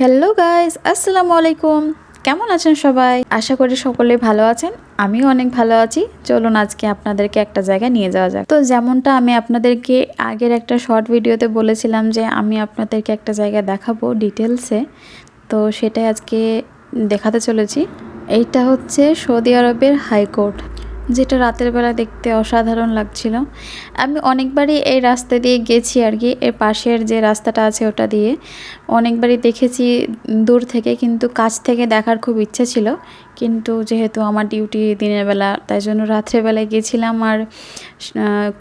Hello guys আসসালামু আলাইকুম কেমন আছেন সবাই? আশা করি সকলে ভালো আছেন। আমিও অনেক ভালো আছি। চলুন আজকে আপনাদেরকে একটা জায়গায় নিয়ে যাওয়া যাক। তো যেমনটা আমি আপনাদেরকে আগের একটা শর্ট ভিডিওতে বলেছিলাম যে, আমি আপনাদেরকে একটা জায়গা দেখাবো ডিটেলসে তো সেটাই আজকে দেখাতে চলেছি। এইটা হচ্ছে সৌদি আরবের হাইকোর্ট। যেটা রাতের বেলা দেখতে অসাধারণ লাগছিল। আমি অনেকবারই এই রাস্তা দিয়ে গেছি আর কি, এর পাশের যে রাস্তাটা আছে ওটা দিয়ে। অনেকবারই দেখেছি দূর থেকে, কিন্তু কাছ থেকে দেখার খুব ইচ্ছে ছিল। কিন্তু যেহেতু আমার ডিউটি দিনের বেলা, তাই জন্য রাত্রেবেলায় গেছিলাম আর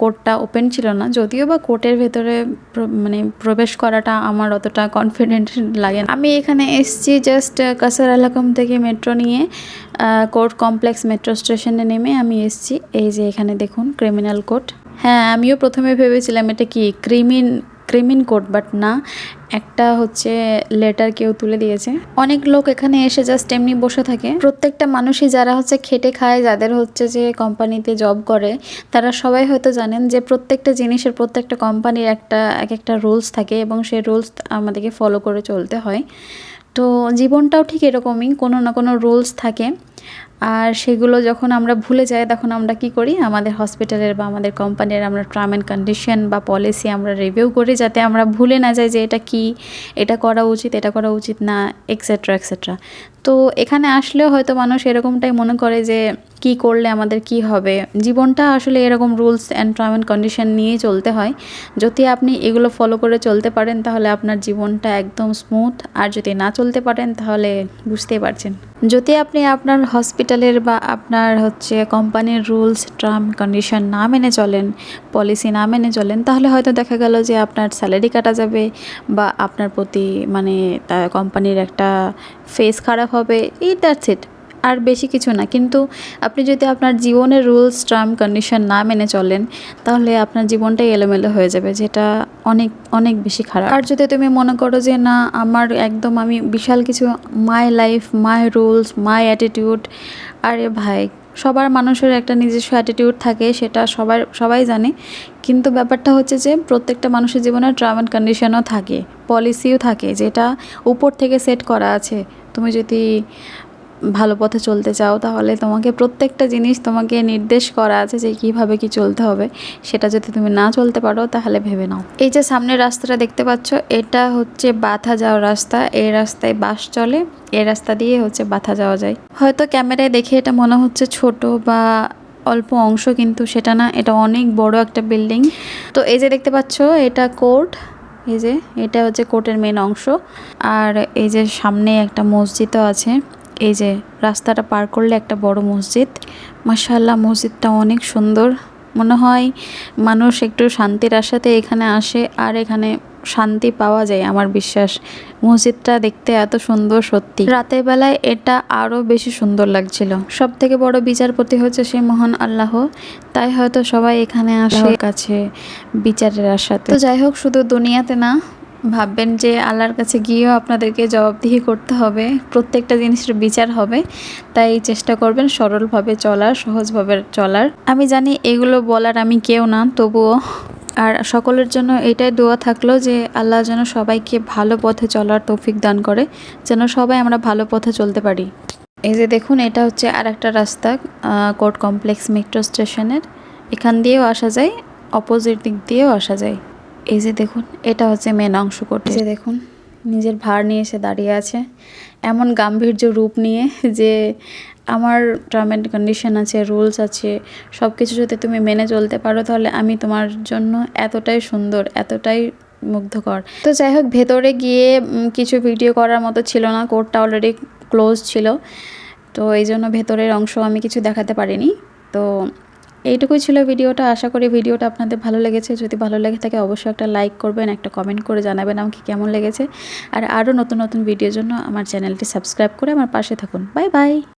কোর্টটা ওপেন ছিল না। যদিও বা কোর্টের ভেতরে মানে প্রবেশ করাটা আমার অতটা কনফিডেন্ট লাগে না। আমি এখানে এসছি জাস্ট কাসার আলাকম থেকে মেট্রো নিয়ে কোর্ট কমপ্লেক্স মেট্রো স্টেশনে নেমে আমি এসছি। এই যে এখানে দেখুন ক্রিমিনাল কোর্ট হ্যাঁ আমিও প্রথমে ভেবেছিলাম এটা কি ক্রিমিন ক্রিমিন কোড বাট না, একটা হচ্ছে লেটার কেউ তুলে দিয়েছে। অনেক লোক এখানে এসে জাস্ট এমনি বসে থাকে। প্রত্যেকটা মানুষই যারা হচ্ছে খেটে খায়, যাদের হচ্ছে যে কোম্পানিতে জব করে, তারা সবাই হয়তো জানেন যে প্রত্যেকটা জিনিসের প্রত্যেকটা কোম্পানির একটা, এক একটা রুলস থাকে এবং সেই রুলস আমাদেরকে ফলো করে চলতে হয়। তো জীবনটাও ঠিক এরকমই, কোনো না কোনো রুলস থাকে। আর সেগুলো যখন আমরা ভুলে যাই, তখন আমরা কি করি? আমাদের হসপিটালের বা আমাদের কোম্পানির আমরা টার্ম অ্যান্ড কন্ডিশন বা পলিসি আমরা রিভিউ করি যাতে আমরা ভুলে না যাই যে এটা কি, এটা করা উচিত, এটা করা উচিত না এক্সেট্রা এক্সেট্রা তো এখানে আসলেও হয়তো মানুষ এরকমটাই মনে করে যে কি করলে আমাদের কি হবে? জীবনটা আসলে এরকম rules and term and condition নিয়েই চলতে হয়। যদি আপনি এগুলো ফলো করে চলতে পারেন, তাহলে আপনার জীবনটা একদম স্মুথ আর যদি না চলতে পারেন, তাহলে বুঝতেই পারছেন। যদি আপনি আপনার হসপিটালের বা আপনার হচ্ছে কোম্পানির রুলস টার্ম কন্ডিশন না মেনে চলেন পলিসি না মেনে চলেন, তাহলে হয়তো দেখা গেল যে আপনার স্যালারি কাটা যাবে বা আপনার প্রতি মানে কোম্পানির একটা ফেস খারাপ হবে। এই দ্যাটস ইট আর বেশি কিছু না। কিন্তু আপনি যদি আপনার জীবনের রুলস, টার্ম, কন্ডিশন না মেনে চলেন, তাহলে আপনার জীবনটাই এলোমেলো হয়ে যাবে, যেটা অনেক অনেক বেশি খারাপ। আর যদি তুমি মনে করো যে, না, আমার একদম আমি বিশাল কিছু my life my rules my attitude আরে ভাই, সবার মানুষের একটা নিজস্ব অ্যাটিটিউড থাকে, সেটা সবার, সবাই জানে। কিন্তু ব্যাপারটা হচ্ছে যে, প্রত্যেকটা মানুষের জীবনে টার্ম অ্যান্ড কন্ডিশনও থাকে পলিসিও থাকে, যেটা উপর থেকে সেট করা আছে। তুমি যদি ভালো পথে চলতে চাও, তাহলে তোমাকে প্রত্যেকটা জিনিস তোমাকে নির্দেশ করা আছে যে কীভাবে কি চলতে হবে। সেটা যদি তুমি না চলতে পারো, তাহলে ভেবে নাও। এই যে সামনের রাস্তাটা দেখতে পাচ্ছ, এটা হচ্ছে বাথা যাওয়ার রাস্তা। এই রাস্তায় বাস চলে এই রাস্তা দিয়ে হচ্ছে বাথা যাওয়া যায়। হয়তো ক্যামেরায় দেখে এটা মনে হচ্ছে ছোট বা অল্প অংশ, কিন্তু সেটা না, এটা অনেক বড় একটা বিল্ডিং। তো এই যে দেখতে পাচ্ছ, এটা কোর্ট। এই যে, এটা হচ্ছে কোর্টের মেন অংশ। আর এই যে সামনে একটা মসজিদও আছে। এই যে রাস্তাটা পার করলে একটা বড় মসজিদ। মাসাল্লাহ মসজিদটা অনেক সুন্দর। মনে হয় মানুষ একটু শান্তির আশাতে এখানে আসে আর এখানে শান্তি পাওয়া যায় আমার বিশ্বাস। মসজিদটা দেখতে এত সুন্দর সত্যি। রাতের বেলায় এটা আরও বেশি সুন্দর লাগছিল। সব থেকে বড় বিচারপতি হচ্ছে সেই মহান আল্লাহ। তাই হয়তো সবাই এখানে আসে। কাছে বিচারের আশাতে। তো যাই হোক শুধু দুনিয়াতে না ভাববেন যে আল্লাহর কাছে গিয়েও আপনাদেরকে জবাবদিহি করতে হবে, প্রত্যেকটা জিনিসের বিচার হবে, তাই চেষ্টা করবেন সরলভাবে চলার, সহজভাবে চলার। আমি জানি এগুলো বলার আমি কেউ না, তবুও আর সকলের জন্য এটাই দোয়া থাকল যে আল্লাহ যেন সবাইকে ভালো পথে চলার তৌফিক দান করে, যেন সবাই আমরা ভালো পথে চলতে পারি। এই যে দেখুন, এটা হচ্ছে আর একটা রাস্তা কোর্ট কমপ্লেক্স মেট্রো স্টেশনের। এখান দিয়েও আসা যায়, অপোজিট দিক দিয়েও আসা যায়। এই যে দেখুন, এটা হচ্ছে মেন অংশ কোর্ট যে দেখুন, নিজের ভার নিয়ে এসে দাঁড়িয়ে আছে। এমন গাম্ভীর্য রূপ নিয়ে যে আমার টার্ম অ্যান্ড কন্ডিশন আছে রুলস আছে সব কিছু যদি তুমি মেনে চলতে পারো, তাহলে আমি তোমার জন্য এতটাই সুন্দর, এতটাই মুগ্ধকর। তো যাই হোক, ভেতরে গিয়ে কিছু ভিডিও করার মতো ছিল না কোর্টটা অলরেডি ক্লোজ ছিল। তো এই জন্য ভেতরের অংশ আমি কিছু দেখাতে পারিনি। তো এইটুকুই ছিল ভিডিওটা। আশা করি ভিডিওটা আপনাদের ভালো লেগেছে। যদি ভালো লেগে থাকে অবশ্যই একটা লাইক করবেন, একটা কমেন্ট করে জানাবেন আমাকে কেমন লেগেছে। আর আরও নতুন নতুন ভিডিওর জন্য আমার চ্যানেলটি সাবস্ক্রাইব করে আমার পাশে থাকুন। Bye bye